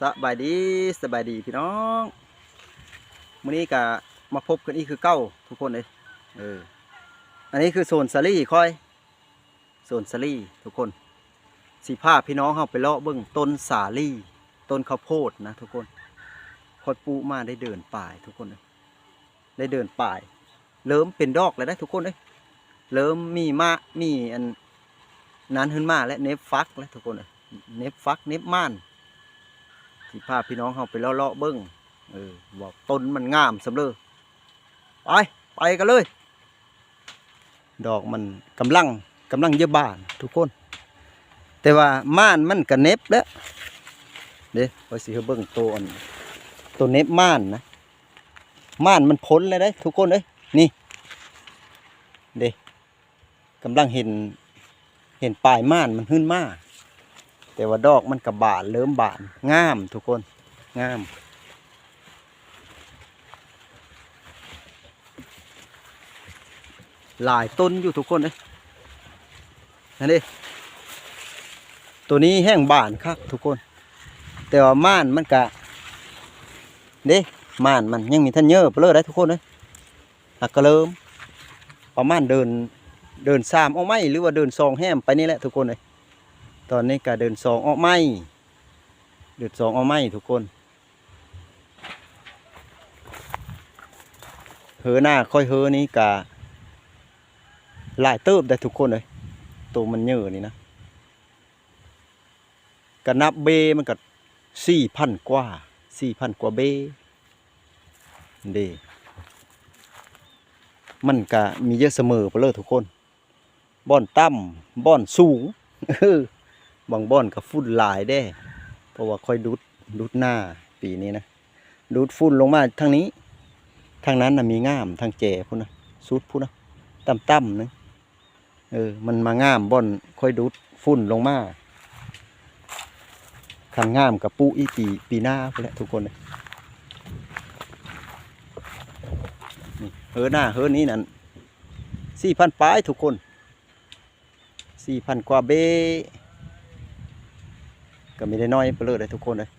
สบายดีสบายดีพี่น้องมื้อนี้ก็มาพบกันอีกคือเก้าทุกคนเลยเอออันนี้คือโซนสาลี่คอยโซนสาลี่ทุกคนสีผ้าพี่น้องเฮาไปเลาะเบิ่งต้นสาลี่ต้นข้าวโพดนะ ทุกคนคอยปูมาได้เดินป่ายทุกคนเลยได้เดินป่าย เริ่มเป็นดอกแล้วได้ทุกคนเลยเริ่มมีมามีอันนั้นขึ้นมาและเนฟฟักแล้วทุกคนเลยเนฟฟักเนฟม่าน สิพาพี่น้องเขาไปเลาะๆเบิ้งเออบอกต้นมันงามสำเลยไปไปกันเลย ดอกมันกำลังกำลังเยอะบานทุกคน แต่ว่าม่านมันกระเน็บแล้วเด้พอสิเบิ้งตัวอันตัวเน็บม่านนะม่านมันพ้นเลยได้ทุกคนเอ้ยนี่เด้กำลังเห็นเห็นปลายม่านมันขึ้นมาก แต่ว่าดอกมันกับบานเริ่มบานงามทุกคนงาม หลายต้นอยู่ทุกคนเลยนั่นดิตัวนี้แห้งบานครับทุกคน แต่ว่าม่านมันกะเด้ม่านมันยังมีท่านเยอะไปเลยได้ทุกคนเลยหักกระเลิมประมาณเดินเดินสามเอาไหมหรือว่าเดินซองแห้มไปนี่แหละทุกคนเลย ตอนนี้ก็เดินสองออกไม้เดินสองออกไม้ทุกคนเฮอหน้าค่อยเฮอนี้กะหลายเติบได้ทุกคนเลยตัวมันเยอะนี่นะกะนับเบมันก็สี่พันกว่าสี่พันกว่าเบเดมันก็มีเยอะเสมอไปเลยทุกคนบ่อนต่ำบ่อนสูง บางบ่อนก็ฝุ่นหลายได้ เพราะว่าค่อยดูดดูดหน้าปีนี้นะ ดูดฝุ่นลงมาทางนี้ ทางนั้นนะมีง่ามทางแจพุ่นนะสุดพุ่นนะต่ำๆนึงเออ มันมาง่ามบ่อนค่อยดูดฝุ่นลงมาทางง่ามกับปูอีปีปีหน้าพุ่นแหละทุกคนเลยนี่เฮอหน้าเฮอนี้นั่นสี่พันปลายทุกคนสี่พันกว่าเบ ก็ไม่ได้น้อยไปเลยเลยทุกคนเลย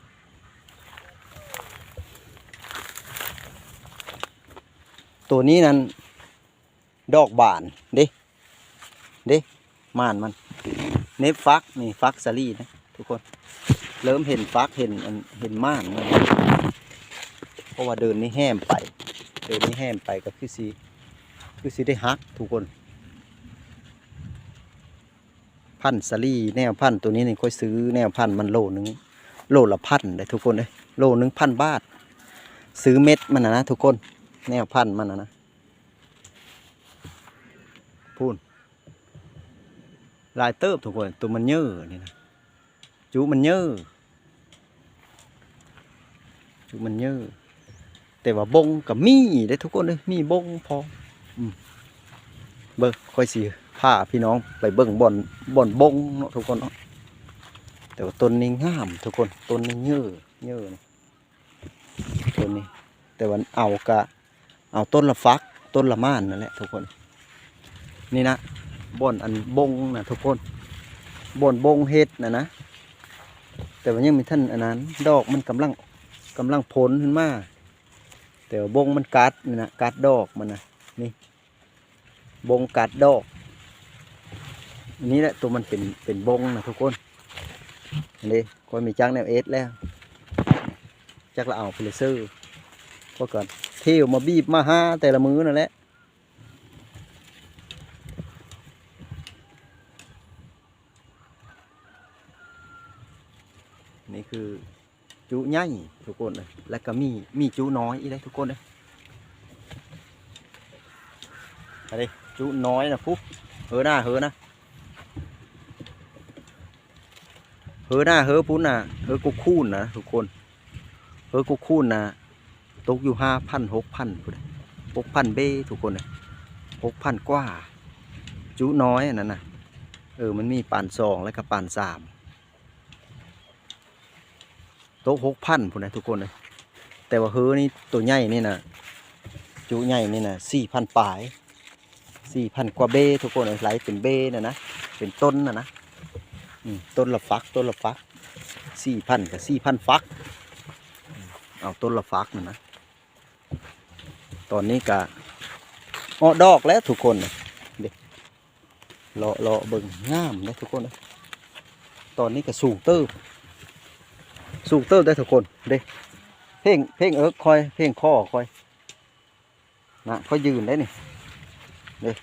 ตัวนี้นั้นดอกบานเด้เด้ม่านมัน เนฟฟักนี่ฟักสาลี่นะทุกคน เริ่มเห็นฟักเห็นอันเห็นม่านมันเพราะว่าเดินนี่แห้มไป เดินนี่แห้มไปก็คือสีคือสีได้ฮักทุกคน พันสลีแนวพันธุ์ตัวนี้นี่ค่อยซื้อแนวพันธุ์มันโลนึงโลละพันเลยทุกคนเลยโลนึงพันบาท ซื้อเม็ดมันนะนะทุกคน แนวพันธุ์มันนะนะพูนลายเติบทุกคนตัวมันเยอะนี่นะจูมันเยอะจูมันเยอะแต่ว่าบงกับมีได้ทุกคนเลยมีบงพอเบิกค่อยสี พาพี่น้องไปเบิ่งบ่อนบ่อนบงเนาะทุกคนเนาะแต่ว่าต้นนี้งามทุกคนต้นนี้เยอะเยอะนี่ต้นนี้ แต่ว่าเอากะเอาต้นละฟักต้นละม่านนั่นแหละทุกคน นี่นะบ่อนอันบงนะทุกคนบ่อนบงเฮ็ดนะนะแต่ว่ายังมีท่านอันนั้น ดอกมันกำลังกำลังผลขึ้นมาแต่ว่าบงมันกัดนี่นะกัดดอกมันนะนี่บงกัดดอก อันนี้แหละตัวมันเป็นเป็นบงนะทุกคนอันนี้ก็มีจังแนวเอสแล้วจักละเอาเลเซอร์ก็ก่อนเที่ยวมาบีบมาห้าแต่ละมือนั่นแหละนี่คือจุใหญ่ทุกคนเลยแล้วก็มีมีจุน้อยอีกเลยทุกคนเลยอะไรจุน้อยนะปุ๊บเฮอหน้าเฮอนะ เฮอหน้าเฮอพุ่นน่ะเฮอกุคูนนะทุกคนเฮอกุคูนนะตกอยู่ห้าพันหกพันพุ่นหกพันเบ้ทุกคนเลยหกพันกว่า จุน้อยอันนั้นนะเออมันมีปานสองแล้วก็ปานสามตกหกพันพุ่นนะทุกคนเลยแต่ว่าเฮอนี่ตัวใหญ่นี่นะจุใหญ่นี่นะสี่พันปลายสี่พันกว่าเบ้ทุกคนเลยไหลเป็นเบ้นะนะเป็นต้นนะนะ ต้นละฟัก ต้นละฟักสี่พันกับสี่พันฟัก เอาต้นละฟักนั่นนะตอนนี้กะออดอกแล้วทุกคนเด็กรอรอเลาะเบิ่งงามเลยทุกคนนะตอนนี้ก็สูงเติบสูงเติบได้ทุกคนเด็กเพ่งเพ่งเอิร์กคอย เพ่งข้อคอยนะเขายืนได้นี่เด็ก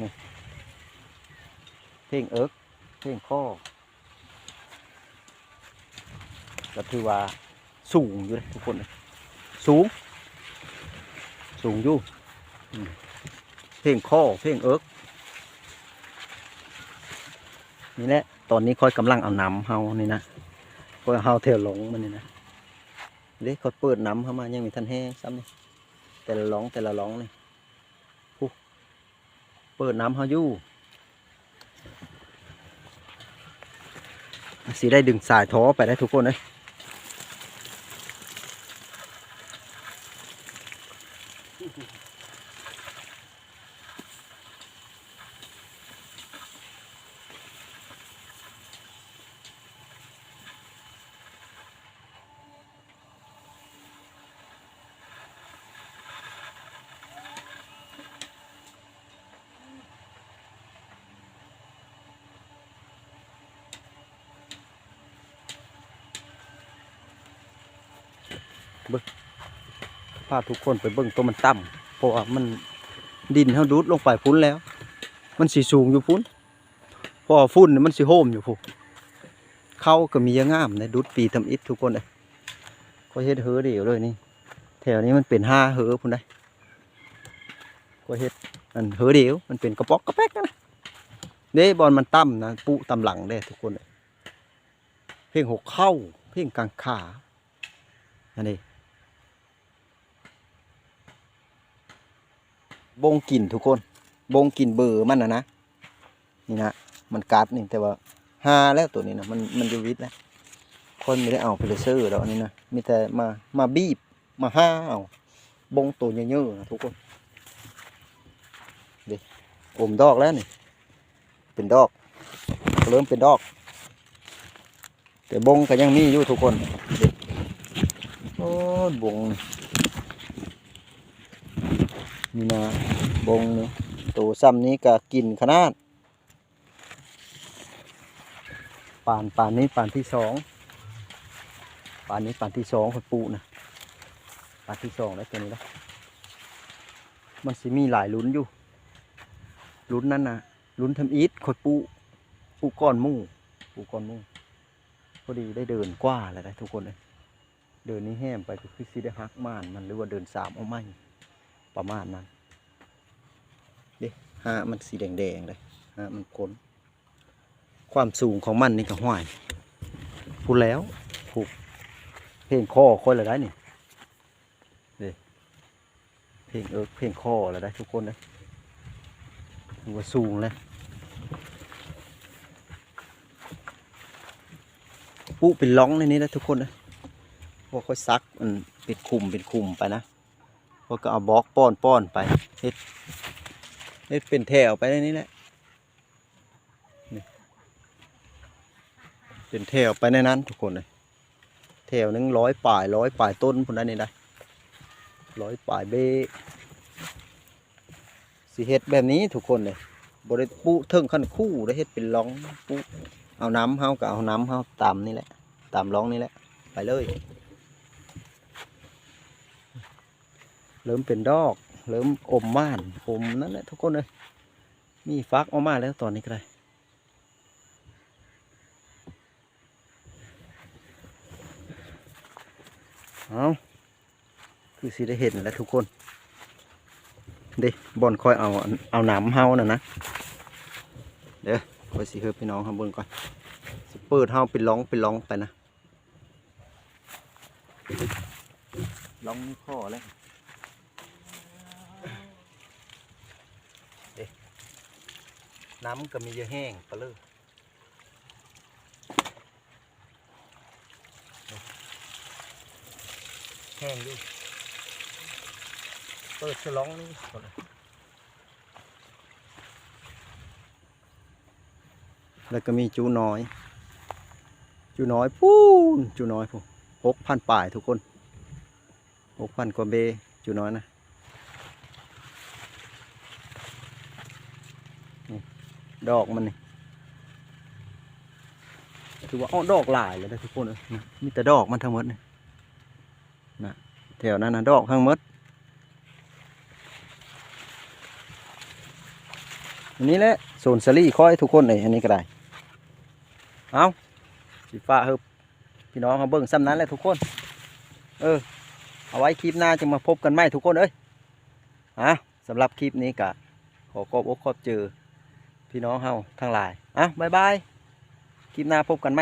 นี่ เพ่งเอิกเพ่งข้อก็ถือว่าสูงอยู่เลยทุกคนเลยสูง สูงอยู่เพ่งข้อเพ่งเอิกนี่แหละตอนนี้ค่อยกำลังเอาน้ำเฮานี่นะค่อยเอาเฮาเทลงมันนี่นะเด็กเขาเปิดน้ำเข้ามายังมีทันแห้งซ้ำนี่แต่ละหลองแต่ละหลองนี่เปิดน้ำเฮาอยู่ สีได้ดึงสายท้อไปได้ทุกคนเลย พาทุกคนไปเบิ่งตัวมันต่ำเพราะว่ามันดินเขาดูดลงไปพุ้นแล้ว มันสีสูงอยู่พุ้นเพราะว่าฝุ่นมันสีโฮมอยู่พุนเขาก็มียางงามในดูดปีทำอิฐทุกคนเลยก็เฮ็ดเฮอเดียวเลยนี่แถวนี้มันเป็นห้าเฮอพุ่นได้ก็เฮ็ดอันเฮอเดียวมันเป็นกระป๋อกกระแป๊กนะเด้บอลมันต่ำนะปุต่ำหลังเด้ทุกคนเลยเพลงหกเข้าเพลงกลางขาอันนี้ บงกลิ่นทุกคน บงกลิ่นเบอร์มันนะนะนี่นะมันกัดนี่แต่ว่าหาแล้วตัวนี้นะมันมันอยู่วิทแล้วคนไม่ได้เอาเพลเซอร์แล้วอันนี้นะมีแต่มามาบีบมาห้าเอาบงตัวเยอะๆนะทุกคนด็อมดอกแล้วนี่เป็นดอกเริ่มเป็นดอก แต่บงก็ยังมีอยู่ทุกคนด็โอ้บง นี่นะบงนี่ตัวซ้ำนี้ก็กินขนาดป่านป่านนี้ป่านที่สองป่านนี้ป่านที่สองคนปูนะป่านที่สองแล้วตัวนี้แล้วมันสิมีหลายลุ้นอยู่ลุ้นนั่นนะลุ้นทำอีทคอยปูปูก้อนมู่ปูก้อนมู่พอดีได้เดินกว่าแล้วได้ทุกคนเลยเดินนี้แห้มไปก็คือสิได้ฮักม่านมันหรือว่าเดินสามเอาไม่ ประมาณนั้นเด้ฮะมันสีแดงๆเลยฮะมันก้นความสูงของมันนี่ก็ห้อยพูดแล้วผูกเพลงคอค่อยละได้นี่เด้เพลงเอิร์กเพลงคอละได้ทุกคนเลยถือว่าสูงเลยปุ๊เป็นล่องในนี้นะทุกคนเลยพวกค่อยซักมันเป็นคุมเป็นคุมไปนะ พวกก็เอาบล็อกป้อนป้อนไปเฮ็ดเฮ็ดเป็นแถวไปในนี้แหละเป็นแถวไปในนั้นทุกคนเลยแถวหนึงร้อยป่ายร้อยป่ายต้นพุ่นนั้นนี่ได้ร้อยป่ายเบสิเฮ็ดแบบนี้ทุกคนเลยบริปุเทิงขั้นคู่ได้เฮ็ดเป็นร่องปุเอาน้ำเฮาก็เอาน้ำเฮาตามนี่แหละตามร่องนี่แหละไปเลย เริ่มเป็นดอก เริ่มอมม่านอมนั่นแหละทุกคนเลยมีฟักออกมาแล้วตอนนี้ก็ได้เอาคือสิได้เห็นแล้วทุกคนเด้บอลคอยเอาเอาหนามเฮาน่ะนะเดี๋ยวคอยสิเฮอพี่น้องข้างบนก่อนสิเปิดเฮาเป็นร้องเป็นร้องไปนะร้องข้อแล้ว น้ำก็มีเยอะแห้งไปเลยแห้งดิเปิดฉลองนี่ก่อนเลยแล้วก็มีจูน้อย จูน้อยปูนจูน้อยพูนหกพันป่ายทุกคนหกพันกว่าเบอยู่น้อยนะ ดอกมันนี่ถือว่าอ้อดอกหลายเลยนะทุกคนเอ้ยนะมีแต่ดอกมันทั้งหมดนี่นะแถวนั้นนะดอกทั้งหมดอันนี้แหละโซนสลี่ค่อยทุกคนเลยอันนี้ก็ได้เอาสีฟ้าเฮบพี่น้องเขาเบิ่งซ้ำนั้นแหละทุกคน เออ เอาไว้คลิปหน้าจะมาพบกันใหมทุกคนเอ้ยอะสำหรับคลิปนี้กะขอขอบอกขอบเจอ พี่น้องเฮาทั้งหลายอะบายบายคลิปหน้าพบกันไหม